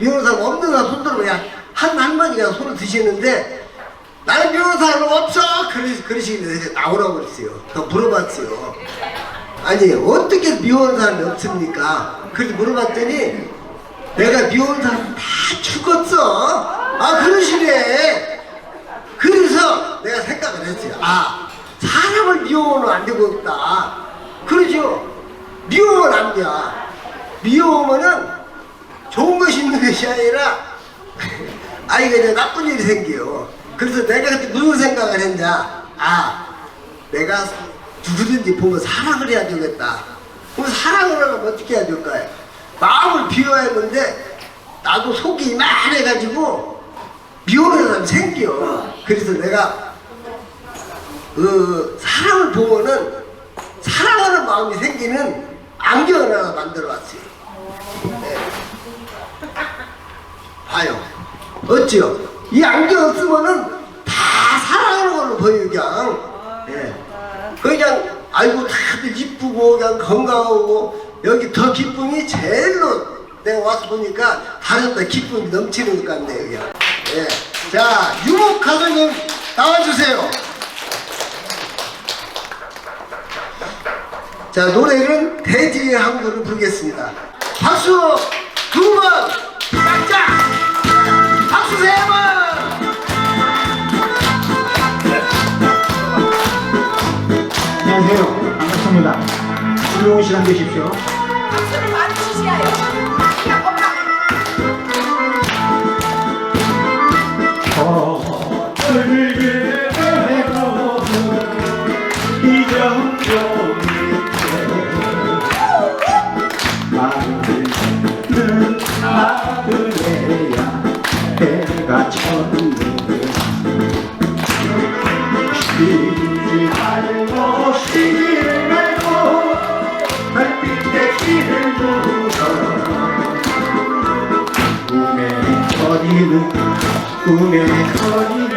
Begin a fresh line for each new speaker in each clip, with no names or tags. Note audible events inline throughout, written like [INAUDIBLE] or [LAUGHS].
사람 없는 사람 손들어 그냥 한 할머니가 손을 드시는데 나는 사람 없어 그러, 그러시길래 나오라고 그랬어요 더 물어봤어요 아니 어떻게 미워하는 사람이 없습니까 그래서 물어봤더니 내가 미워하는 사람 다 죽었어 아 그러시래 그래서 내가 생각을 했어요. 아, 사람을 미워하면 안 되겠다. 그러죠. 미워하면 안 돼. 미워하면은 것이 아니라, [LAUGHS] 아, 이게 이제 나쁜 일이 생겨요. 그래서 내가 그때 무슨 생각을 했냐. 아, 내가 누구든지 보면 사랑을 해야 되겠다. 그럼 사랑을 하려면 어떻게 해야 될까요? 마음을 비워야 하는데, 나도 속이 이만해가지고, 미워하는 사람이 생겨. 그래서 내가 그 사랑을 보면은 사랑하는 마음이 생기는 안경을 하나 만들어 왔어요. 네. 봐요. 어찌요? 이 안경 쓰면은 다 사랑하는 걸로 보여 그냥. 예. 그냥 아이고 다들 이쁘고 그냥 건강하고 여기 더 기쁨이 제일로 내가 와서 보니까 다른 데 기쁨이 넘치는 것 같네요 그냥. 예. 자 유목 가수님 나와주세요. 자 노래는 돼지의 항구를 부르겠습니다. 박수
안녕하세요. 반갑습니다. 즐거운 시간 되십시오.
박수를 많이 치시야요. 그냥 겁나.
거들게 해도 이정도인데 마음은 아들래야 해가 쳤 거리는 꿈에 거리는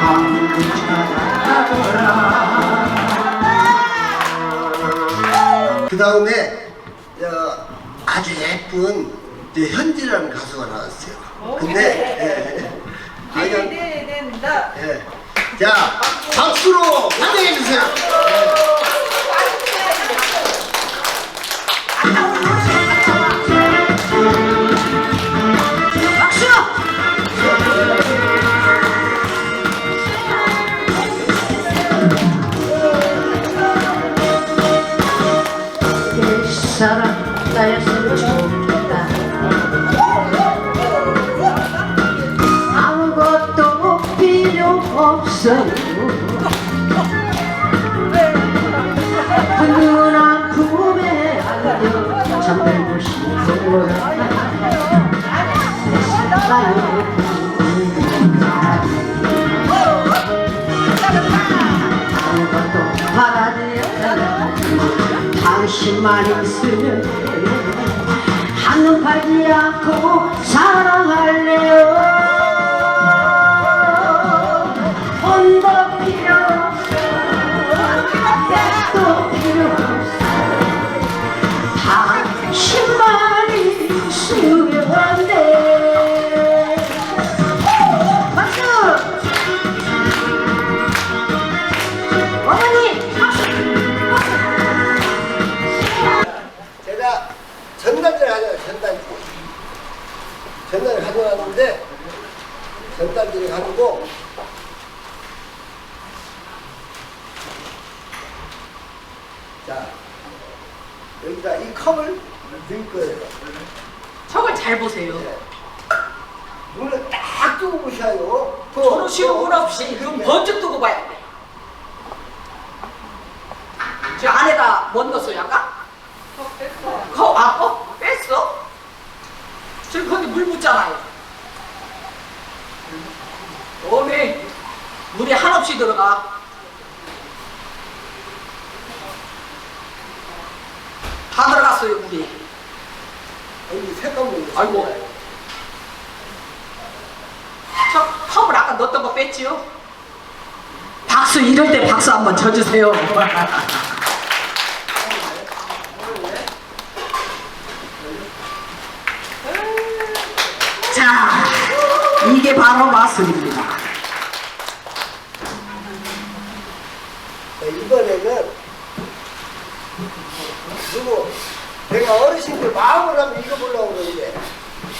한국 찾아가더라
그 다음에 아주 예쁜 현지라는 가수가 나왔어요. 근데 예, 예.
기대된다.
예. 자 박수로 환영해 주세요.
박
당신만 있으면 한눈 팔지 않고 사랑할래요
전단지를 가져요 전단지. 전단을 가져왔는데 전단지를 가지고 자 여기다 이 컵을 넣을 거예요.
잘 보세요.
눈을 딱 뜨고 보셔요. 그-
저는 쉬운
그-
없이
그-
눈 번쩍 뜨고 봐야 돼. 저 안에다 뭔 넣었어요, 아까? 거, 아, 어? 뺐어? 저기 거기 물 묻잖아요. 오메 물이 한없이 들어가. 다 들어갔어요, 물이.
여기 색감을
아이고. 저 컵을 아까 넣었던 거 뺐지요? 박수 이럴 때 박수 한번 쳐주세요. 자, 이게 바로 마술입니다.
네, 이번에는 누구 내가 어르신들 마음을 한번 읽어보려고 그러는데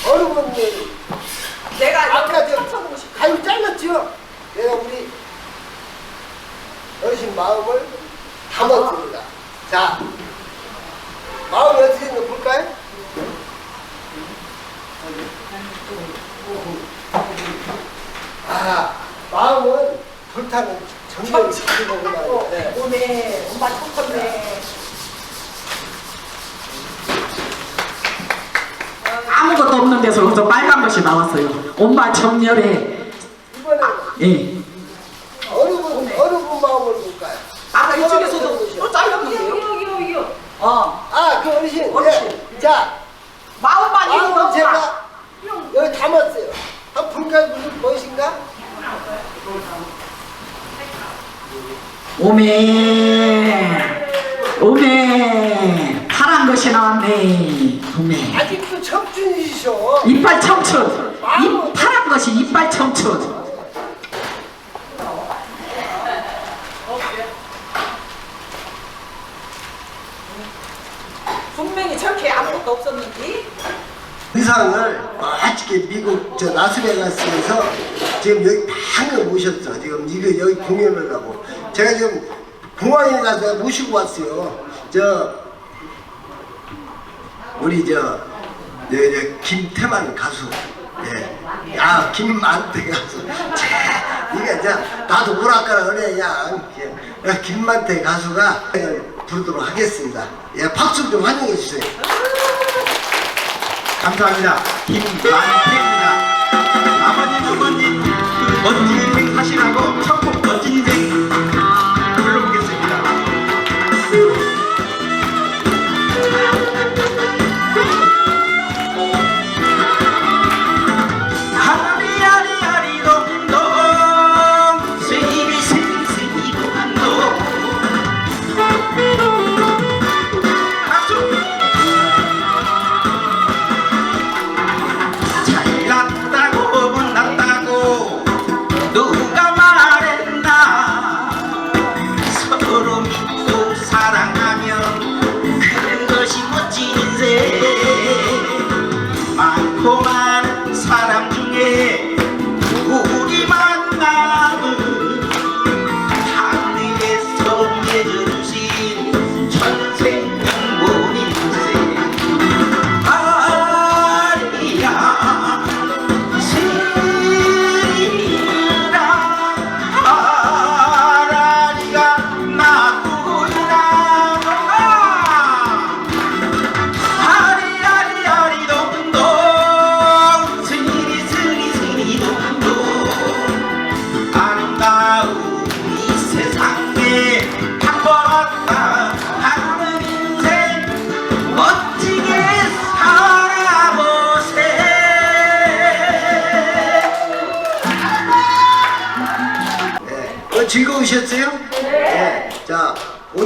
어느 분들
내가
아까 저
쳐보고 싶어.
가요 잘랐죠? 내가 우리 어르신 마음을 담았습니다. 자, 마음이 어떻게 되는지 볼까요? 아, 마음은 불타는 지키는 거구나. 네.
오네, 엄마 쳤었네. 아무것도 없는 데서 그저 빨간 것이 나왔어요. 엄마 정렬에
이번에는
예.
어느 분, 어느 분 마음을 볼까요?
아까 이쪽에서도 또 잘렸는데요? 어.
아, 그 어르신.
어르신.
네. 자,
마음만
마음은
읽어.
제가 여기 담았어요. 한번 볼까요? 무슨 무엇인가?
오메. 오메. 파란 것이 나왔네. 오메.
아직 도 청춘이시죠?
이빨 청춘. 이 파란 것이 이빨 청춘. 분명히 저렇게 아무것도 없었는지
의상을 멋지게 미국 저 라스베가스에서 지금 여기 방을 모셨어. 지금 이거 여기 공연을 하고. 제가 지금 공항에 가서 모시고 왔어요. 저 우리 저, 저, 저 김태만 가수. 예. 야, 김만태 가수. 자, 이게 저 나도 뭐랄까라 그래 그냥. 예. 야, 김만태 가수가 부르도록 하겠습니다. 예, 박수 좀 환영해 주세요.
감사합니다. 김만태입니다. 아버님, 어머님, 그 멋진 인생 사시라고 첫곡 멋진 인생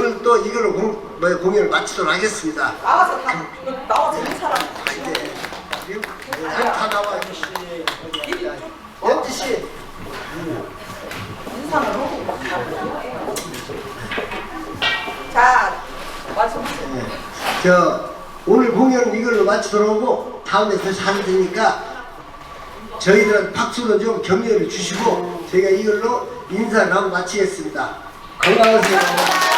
오늘 또 이걸로 공, 뭐, 공연을 마치도록 하겠습니다.
나와서 다 나와서 이 사람
이거 다 나와 주시. 연지 씨.
인상을 하고 자 말씀하세요.
예. 저 오늘 공연은 이걸로 마치도록 하고 다음에 다시 하면 되니까 저희들한테 박수로 좀 격려를 주시고 저희가 이걸로 인사를 하고 마치겠습니다. 건강하세요.